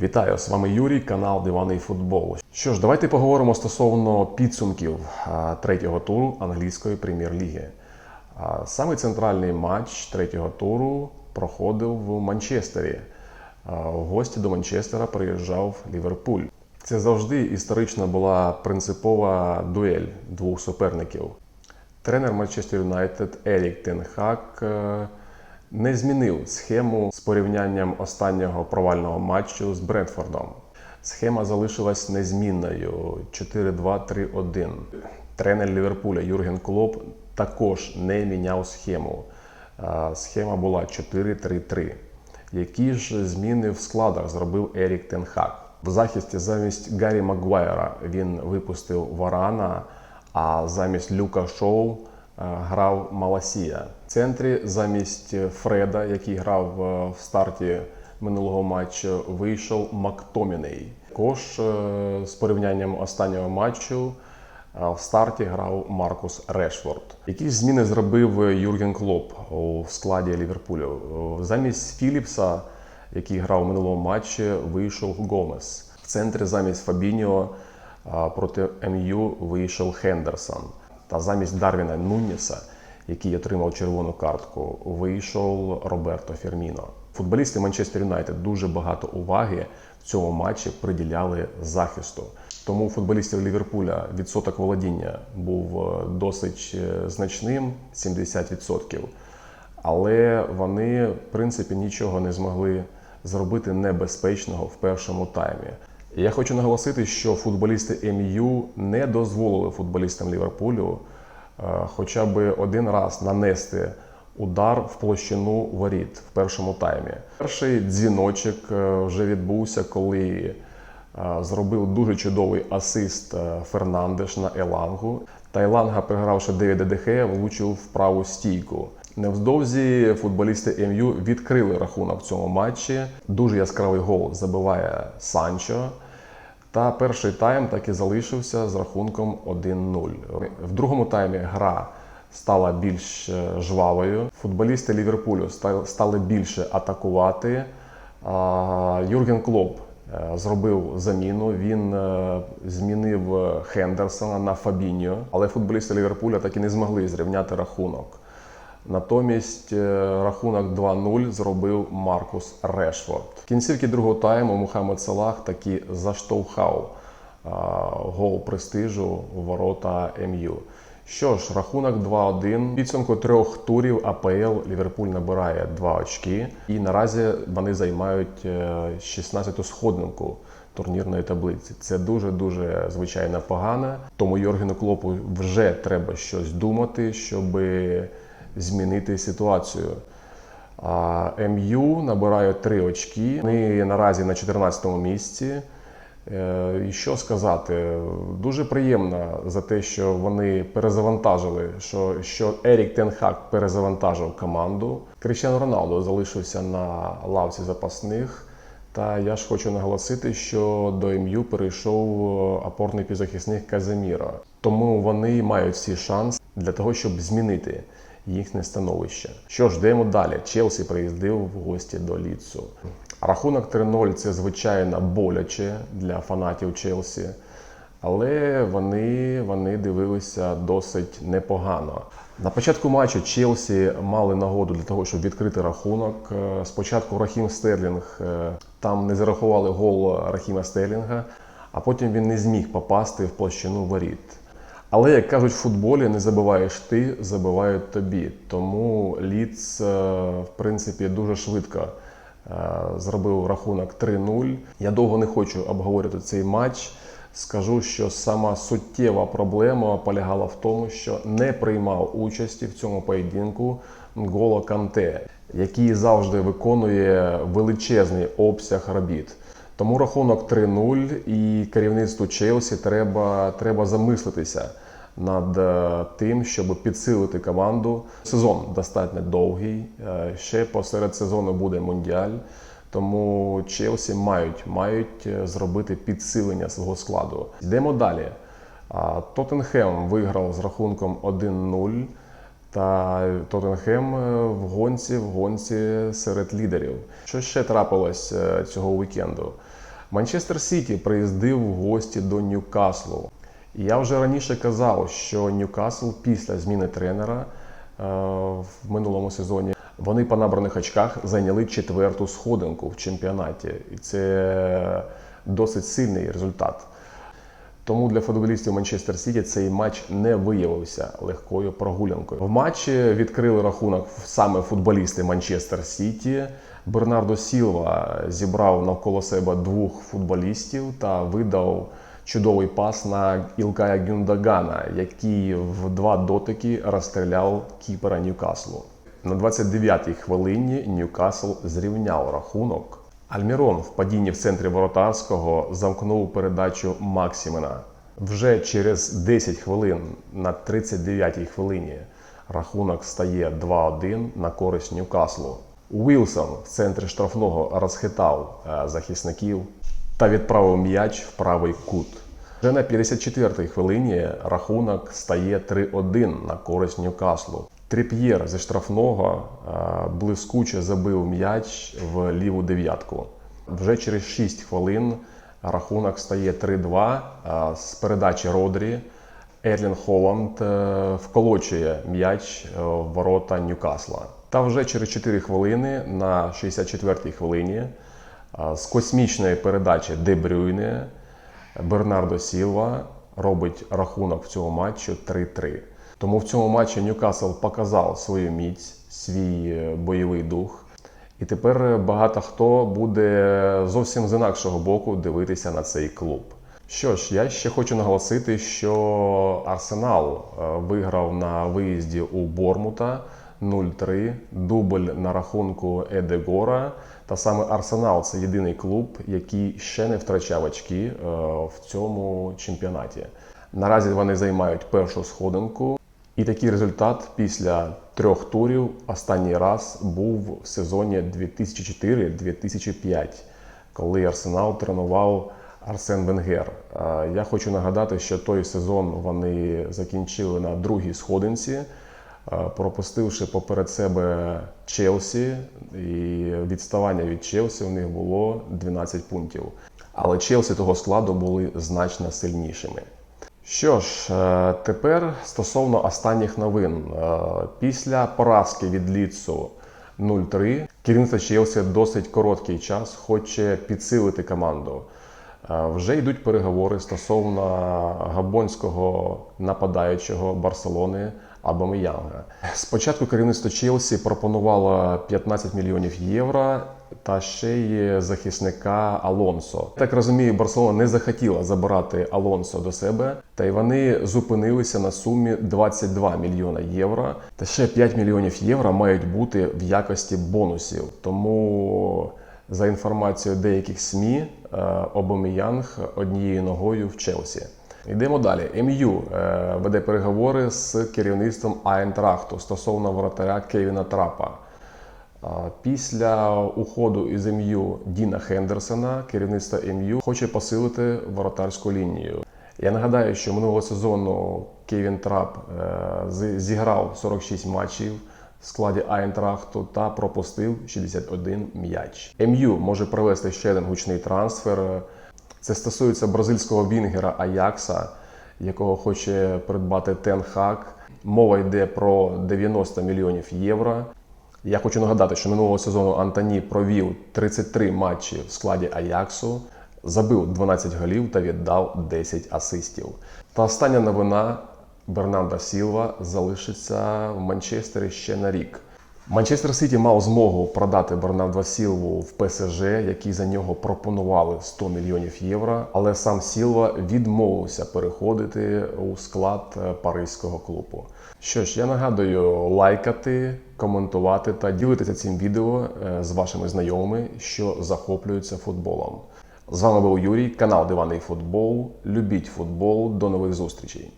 Вітаю, з вами Юрій, канал Диваний Футбол. Що ж, давайте поговоримо стосовно підсумків третього туру англійської прем'єр-ліги. Саме центральний матч третього туру проходив в Манчестері. В гості до Манчестера приїжджав Ліверпуль. Це завжди історично була принципова дуель двох суперників. Тренер Манчестер Юнайтед Ерік Тенхак е, не змінив схему з порівнянням останнього провального матчу з Бредфордом. Схема залишилась незмінною 4-2-3-1. Тренер Ліверпуля Юрген Клоп також не міняв схему. Е, Схема була 4-3-3. Які ж зміни в складах зробив Ерік Тенхак? В захисті замість Гаррі Магуайра він випустив Варана, а замість Люка Шоу грав Маласія. В центрі замість Фреда, який грав е, в старті минулого матчу, вийшов Мактоміней. Також е, з порівнянням останнього матчу е, в старті грав Маркус Решфорд. Які зміни зробив Юрген Клоп у складі Ліверпулю? Замість Філіпса, який грав у минулому матчі, вийшов Гомес. В центрі замість Фабіньо а, проти МЮ вийшов Хендерсон. Та замість Дарвіна Нуньєса, який отримав червону картку, вийшов Роберто Ферміно. Футболісти Манчестер Юнайтед дуже багато уваги в цьому матчі приділяли захисту. Тому у футболістів Ліверпуля відсоток володіння був е, досить е, значним 70%. Але вони, в принципі, нічого не змогли зробити небезпечного в першому таймі. Я хочу наголосити, що футболісти МЮ не дозволили футболістам Ліверпулю е, хоча б один раз нанести удар в площину воріт в першому таймі. Перший дзвіночок е, вже відбувся, коли е, зробив дуже чудовий асист Фернандеш на Елангу. Та Еланга, пригравши Девіда Дехея, влучив в праву стійку. Невдовзі футболісти МЮ відкрили рахунок в цьому матчі. Дуже яскравий гол забиває Санчо. Та перший тайм так і залишився з рахунком 1-0. В другому таймі гра стала більш е, жвавою. Футболісти Ліверпулю ста- стали більше атакувати. Юрген Клоп е, зробив заміну. Він е, змінив Хендерсона на Фабіньо, але футболісти Ліверпуля так і не змогли зрівняти рахунок. Натомість е, рахунок 2-0 зробив Маркус Решфорд. В кінцівці другого тайму Мухаммед Салах таки заштовхав а, гол престижу у ворота МЮ. Що ж, рахунок 2-1. В Підсумку трьох турів АПЛ Ліверпуль набирає 2 очки, і наразі вони займають 16-ту сходинку турнірної таблиці. Це дуже дуже звичайно погано. Тому Йоргену Клопу вже треба щось думати, щоби змінити ситуацію. МЮ набирає 3 очки. Вони наразі на 14 му місці. Е, І що сказати, дуже приємно за те, що вони перезавантажили, що, що Ерік Тенхак перезавантажив команду. Кріщан Роналдо залишився на лавці запасних. Та я ж хочу наголосити, що до МЮ перейшов опорний півзахисник Каземіро. Тому вони мають всі шанс для того, щоб змінити їхнє становище. Що ж, йдемо далі. Челсі приїздив в гості до Ліцу. Рахунок 3-0 це звичайно боляче для фанатів Челсі. Але вони, вони дивилися досить непогано. На початку матчу Челсі мали нагоду для того, щоб відкрити рахунок. Е, Спочатку Рахім Стерлінг е, там не зарахували гол Рахіма Стерлінга, а потім він не зміг попасти в площину воріт. Але як кажуть в футболі, не забиваєш ти, забивають тобі. Тому Ліц, е, в принципі, дуже швидко е, зробив рахунок 3-0. Я довго не хочу обговорювати цей матч. Скажу, що сама суттєва проблема полягала в тому, що не приймав участі в цьому поєдинку Нголо Канте, який завжди виконує величезний обсяг робіт. Тому рахунок 3-0 і керівництву Челсі треба, треба замислитися над е, тим, щоб підсилити команду. Сезон достатньо довгий. е, Ще посеред сезону буде мундіаль. Тому Челсі мають, мають е, зробити підсилення свого складу. Йдемо далі. Тоттенхем виграв з рахунком 1-0. Та Тоттенхем в гонці, в гонці серед лідерів. Що ще трапилось цього вікенду? Манчестер Сіті приїздив в гості до Ньюкаслу. Я вже раніше казав, що Ньюкасл після зміни тренера е, в минулому сезоні вони по набраних очках зайняли четверту сходинку в чемпіонаті. І це досить сильний результат. Тому для футболістів Манчестер Сіті цей матч не виявився легкою прогулянкою. В матчі відкрили рахунок саме футболісти Манчестер Сіті. Бернардо Сілва зібрав навколо себе двох футболістів та видав чудовий пас на Ілкая Гюндагана, який в два дотики розстріляв кіпера Ньюкаслу. На 29-й хвилині Ньюкасл зрівняв рахунок. Альмірон в падінні в центрі воротарського замкнув передачу Максімена. Вже через 10 хвилин на 39-й хвилині рахунок стає 2-1 на користь Ньюкаслу. Уілсон в центрі штрафного розхитав е, захисників та відправив м'яч в правий кут. Вже на 54-й хвилині рахунок стає 3-1 на користь Ньюкаслу. Тріп'єр зі штрафного е, блискуче забив м'яч в ліву дев'ятку. Вже через 6 хвилин рахунок стає 3-2 е, з передачі Родрі. Ерлін Холланд е, вколочує м'яч в ворота Ньюкасла. Та вже через 4 хвилини на 64-й хвилині з космічної передачі Де Брюйне Бернардо Сілва робить рахунок в цьому матчі 3-3. Тому в цьому матчі Ньюкасл показав свою міць, свій е, бойовий дух. І тепер багато хто буде зовсім з інакшого боку дивитися на цей клуб. Що ж, я ще хочу наголосити, що Арсенал е, виграв на виїзді у Бормута 0-3, дубль на рахунку Едегора. Та саме Арсенал це єдиний клуб, який ще не втрачав очки е, в цьому чемпіонаті. Наразі вони займають першу сходинку. І такий результат після трьох турів останній раз був в сезоні 2004-2005, коли Арсенал тренував Арсен Венгер. Е, Я хочу нагадати, що той сезон вони закінчили на другій сходинці, пропустивши поперед себе Челсі, і відставання від Челсі у них було 12 пунктів. Але Челсі того складу були значно сильнішими. Що ж, е, тепер стосовно останніх новин. Е, Після поразки від Ліцу 0-3 керівництво Челсі досить короткий час хоче підсилити команду. Е, Вже йдуть переговори стосовно габонського нападаючого Барселони Абамеянга. Спочатку керівництво Челсі пропонувало 15 мільйонів євро та ще й захисника Алонсо. Так розумію, Барселона не захотіла забирати Алонсо до себе, та й вони зупинилися на сумі 22 мільйона євро. Та ще 5 мільйонів євро мають бути в якості бонусів. Тому за інформацією деяких СМІ, е, Обамеянг однією ногою в Челсі. Йдемо далі. МЮ е, веде переговори з керівництвом Айнтрахту стосовно воротаря Кевіна Трапа. Після уходу із МЮ Діна Хендерсона керівництво МЮ хоче посилити воротарську лінію. Я нагадаю, що минулого сезону Кевін Трап е, зіграв 46 матчів в складі Айнтрахту та пропустив 61 м'яч. МЮ може провести ще один гучний трансфер. Це стосується бразильського вінгера Аякса, якого хоче придбати Тен Хак. Мова йде про 90 мільйонів євро. Я хочу нагадати, що минулого сезону Антоні провів 33 матчі в складі Аяксу, забив 12 голів та віддав 10 асистів. Та остання новина: Бернандо Сілва залишиться в Манчестері ще на рік. Манчестер Сіті мав змогу продати Бернардо Сілву в ПСЖ, які за нього пропонували 100 мільйонів євро, але сам Сілва відмовився переходити у склад е, паризького клубу. Що ж, я нагадую лайкати, коментувати та ділитися цим відео е, з вашими знайомими, що захоплюються футболом. З вами був Юрій, канал Диваний Футбол. Любіть футбол. До нових зустрічей.